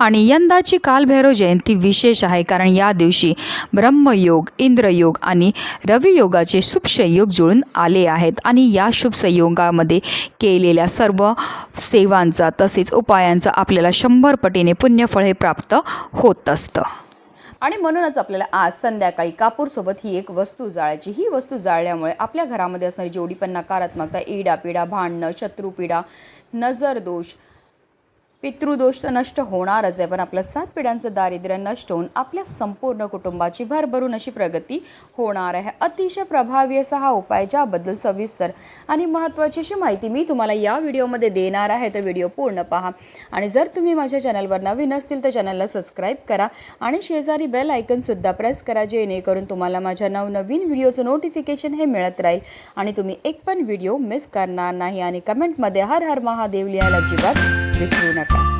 आणि यंदाची कालभैरव जयंती विशेष आहे कारण या दिवशी ब्रह्मयोग इंद्रयोग आणि रवियोगाचे शुभ संयोग जुळून आले आहेत. आणि या शुभ संयोगामध्ये केलेल्या सर्व सेवांचा तसेच उपायांचा आपल्याला शंभर पटीने पुण्यफळ हे प्राप्त होत असतं. आणि म्हणूनच आपल्याला आज संध्याकाळी कापूरसोबत ही एक वस्तू जाळायची. ही वस्तू जाळल्यामुळे आपल्या घरामध्ये असणारी जेवढी पण नकारात्मकता इडापिडा भांडणं शत्रुपिडा नजर दोष पितृदोष तर नष्ट होणारच आहे पण आपलं सात पिढ्यांचं दारिद्र्य नष्ट होऊन आपल्या संपूर्ण कुटुंबाची भरभरून अशी प्रगती होणार आहे. अतिशय प्रभावी असा हा उपाय ज्याबद्दल सविस्तर आणि महत्त्वाची अशी माहिती मी तुम्हाला या व्हिडिओमध्ये देणार आहे. तर व्हिडिओ पूर्ण पहा. आणि जर तुम्ही माझ्या चॅनलवर नवीन असतील तर चॅनलला सबस्क्राईब करा आणि शेजारी बेल आयकनसुद्धा प्रेस करा जेणेकरून तुम्हाला माझ्या नवनवीन व्हिडिओचं नोटिफिकेशन हे मिळत राहील आणि तुम्ही एक पण व्हिडिओ मिस करणार नाही. आणि कमेंटमध्ये हर हर महादेव लिहायला अजिबात विसरू नका. টাটা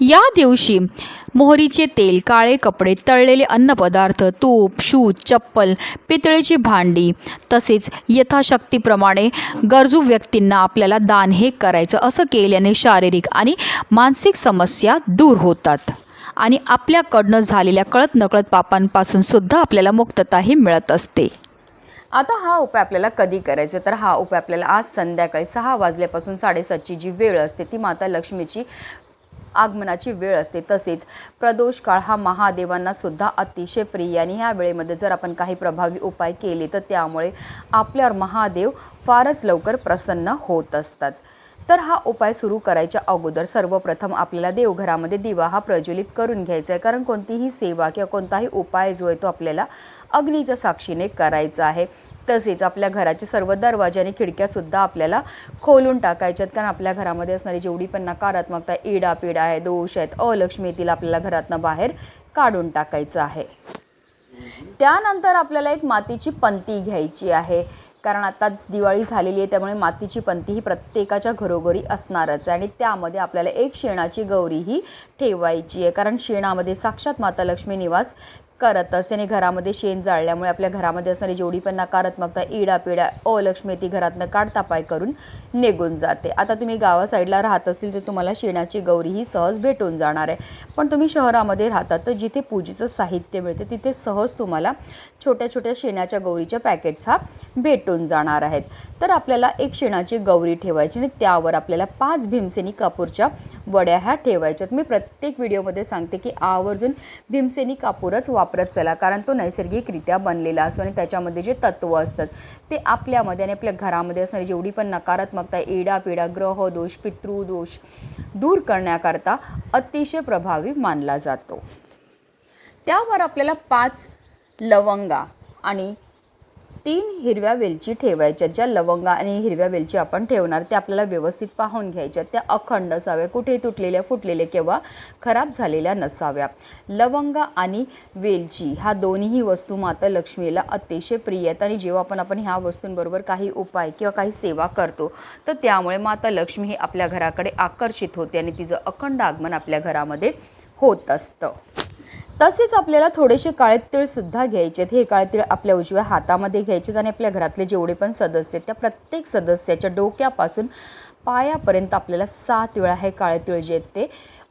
या दिवशी मोहरीचे तेल काळे कपडे तळलेले अन्नपदार्थ तूप शूज चप्पल पितळेची भांडी तसेच यथाशक्तीप्रमाणे गरजू व्यक्तींना आपल्याला दान हे करायचं असं केल्याने शारीरिक आणि मानसिक समस्या दूर होतात आणि आपल्याकडनं झालेल्या कळत नकळत पापांपासून सुद्धा आपल्याला मुक्तताही मिळत असते. आता हा उपाय आपल्याला कधी करायचा? तर हा उपाय आपल्याला आज संध्याकाळी सहा वाजल्यापासून साडेसातची जी वेळ असते ती माता लक्ष्मीची आगमनाची वेळ असते तसेच प्रदोष काळ हा महादेवांना सुद्धा अतिशय प्रिय आणि ह्या वेळेमध्ये जर आपण काही प्रभावी उपाय केले तर त्यामुळे आपल्यावर महादेव फारच लवकर प्रसन्न होत असतात. तर हा उपाय सुरू करायच्या अगोदर सर्वप्रथम आपल्याला देवघरामध्ये दिवा हा प्रज्वलित करून घ्यायचा आहे. कारण कोणतीही सेवा किंवा कोणताही उपाय जो आहे तो आपल्याला अग्नीच्या साक्षीने करायचा आहे. तसेच आपल्या घराचे सर्व दरवाजे आणि खिडक्यासुद्धा आपल्याला खोलून टाकायच्यात कारण आपल्या घरामध्ये असणारी जेवढी पण नकारात्मकता इडापिडा आहे दोष आहेत अलक्ष्मी येतील आपल्याला घरातनं बाहेर काढून टाकायचं आहे. त्यानंतर आपल्याला एक मातीची पंती घ्यायची आहे. कारण आताच दिवाळी झालेली आहे त्यामुळे मातीची पंती ही प्रत्येकाच्या घरोघरी असणारच आहे. आणि त्यामध्ये आपल्याला एक शेणाची गौरी ही ठेवायची आहे. कारण शेणामध्ये साक्षात माता लक्ष्मी निवास करत असते आणि घरामध्ये शेण जाळल्यामुळे आपल्या घरामध्ये असणारी जेवढी पण नकारात्मकता इडा पिडा अलक्ष्मी ती घरातनं काढता पाय करून निघून जाते. आता तुम्ही गावा साईडला राहत असतील तर तुम्हाला शेणाची गौरी ही सहज भेटून जाणार आहे. पण तुम्ही शहरामध्ये राहतात तर जिथे पूजेचं साहित्य मिळते तिथे सहज तुम्हाला छोट्या छोट्या शेणाच्या गौरीच्या पॅकेट्स हा भेटून जाणार आहेत. तर आपल्याला एक शेणाची गौरी ठेवायची आणि त्यावर आपल्याला पाच भीमसेनी कापूरच्या वड्या ह्या ठेवायच्यात. मी प्रत्येक व्हिडिओमध्ये सांगते की आवर्जून भीमसेनी कापूरच वापरत चला कारण तो नैसर्गिकरित्या बनलेला असतो आणि त्याच्यामध्ये जे तत्त्व असतात ते आपल्यामध्ये आणि आपल्या घरामध्ये असणारी जेवढी पण नकारात्मकता एडा ग्रहदोष दोष पितृदोष दूर करण्याकरता अतिशय प्रभावी मानला जातो. त्यावर आपल्याला पाच लवंगा आणि तीन हिरव्या वेलची ठेवायच्या ज्या लवंगा आणि हिरव्या वेलची आपण ठेवणार त्या आपल्याला व्यवस्थित पाहून घ्यायच्या. त्या अखंड असाव्या कुठे तुटलेल्या फुटलेल्या किंवा खराब झालेल्या नसाव्या. लवंगा आणि वेलची ह्या दोन्हीही वस्तू माता लक्ष्मीला अतिशय प्रिय आहेत आणि जेव्हा आपण आपण ह्या वस्तूंबरोबर काही उपाय किंवा काही सेवा करतो तर त्यामुळे माता लक्ष्मी ही आपल्या घराकडे आकर्षित होते आणि तिचं अखंड आगमन आपल्या घरामध्ये होत असतं. तसेच आपल्याला थोडेसे काळे तिळसुद्धा घ्यायचे आहेत. हे काळे तीळ आपल्या उजव्या हातामध्ये घ्यायचे आहेत आणि आपल्या घरातले जेवढे पण सदस्य आहेत त्या प्रत्येक सदस्याच्या डोक्यापासून पायापर्यंत आपल्याला सात वेळा हे काळे तिळ जे आहेत ते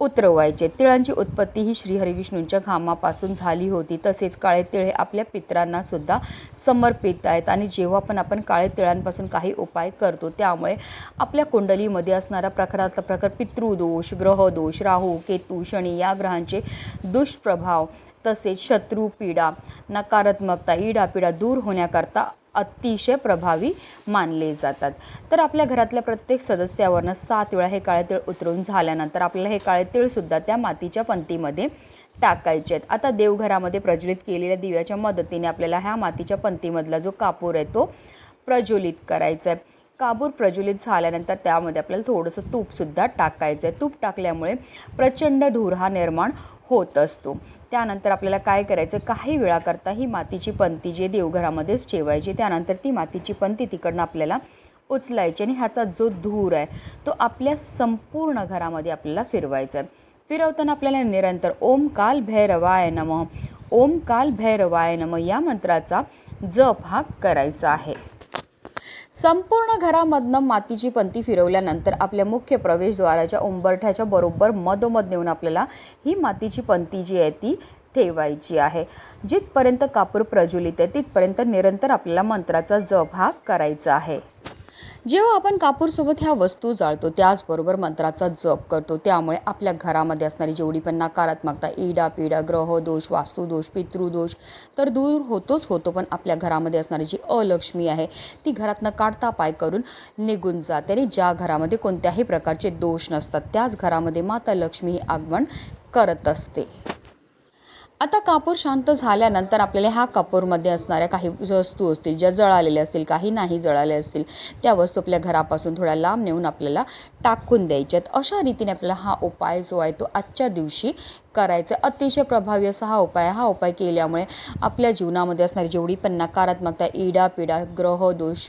उतरवायचे. तिळांची उत्पत्ती ही श्रीहरिविष्णूंच्या घामापासून झाली होती. तसेच काळे तिळे आपल्या पित्रांना सुद्धा समर्पित आहेत. आणि जेव्हा पण आपण काळे तिळांपासून काही उपाय करतो त्यामुळे आपल्या कुंडलीमध्ये असणारा प्रकारातला प्रकार पितृदोष ग्रहदोष राहू केतू शनी या ग्रहांचे दुष्प्रभाव तसेच शत्रू पीडा नकारात्मकता इडापिडा दूर होण्याकरता अतिशय प्रभावी मानले जातात. तर आपल्या घरातल्या प्रत्येक सदस्यावरनं सात वेळा हे काळे तीळ उतरून झाल्यानंतर आपल्याला हे काळे तीळसुद्धा त्या मातीच्या पंतीमध्ये टाकायचे आहेत. आता देवघरामध्ये प्रज्वलित केलेल्या दिव्याच्या मदतीने आपल्याला ह्या मातीच्या पंतीमधला जो कापूर आहे तो प्रज्वलित करायचा आहे. काबूर प्रज्वलित झाल्यानंतर त्यामध्ये आपल्याला थोडंसं तूपसुद्धा टाकायचं आहे तूप टाकल्यामुळे प्रचंड धूर हा निर्माण होत असतो. त्यानंतर आपल्याला काय करायचं काही वेळाकरता ही मातीची पंती जी देवघरामध्येच ठेवायची. त्यानंतर ती मातीची पंती तिकडनं आपल्याला उचलायची आणि ह्याचा जो धूर आहे तो आपल्या संपूर्ण घरामध्ये आपल्याला फिरवायचा आहे फिरवताना आपल्याला निरंतर ओम काल भैरवाय नम ओम काल भैरवाय नम या मंत्राचा जप हा करायचा आहे. संपूर्ण घरामधनं मातीची पंती फिरवल्यानंतर आपल्या मुख्य प्रवेशद्वाराच्या उंबरठ्याच्या बरोबर मधोमध नेऊन आपल्याला ही मातीची पंती जी आहे ती ठेवायची आहे. जिथपर्यंत कापूर प्रज्वलित आहे तिथपर्यंत निरंतर आपल्याला मंत्राचा जप हा करायचा आहे. जेव्हा आपण कापूरसोबत ह्या वस्तू जाळतो त्याचबरोबर मंत्राचा जप करतो त्यामुळे आपल्या घरामध्ये असणारी जेवढी पण नकारात्मकता इडा पिडा ग्रह दोष वास्तुदोष पितृदोष तर दूर होतोच होतो पण आपल्या घरामध्ये असणारी जी अलक्ष्मी आहे ती घरातनं काढता पाय करून निघून जाते आणि ज्या घरामध्ये कोणत्याही प्रकारचे दोष नसतात त्याच घरामध्ये माता लक्ष्मी ही आगमन करत असते. आता कापूर शांत झाल्यानंतर आपल्याला ह्या कापूरमध्ये असणाऱ्या काही वस्तू असतील ज्या जळालेल्या असतील काही नाही जळाल्या असतील त्या वस्तू आपल्या घरापासून थोड्या लांब नेऊन आपल्याला टाकून द्यायच्यात. अशा रीतीने आपल्याला हा उपाय जो आहे तो आजच्या दिवशी करायचा. अतिशय प्रभावी असा हा उपाय हा उपाय केल्यामुळे आपल्या जीवनामध्ये असणारी जेवढी पण नकारात्मकता इडापिडा ग्रह दोष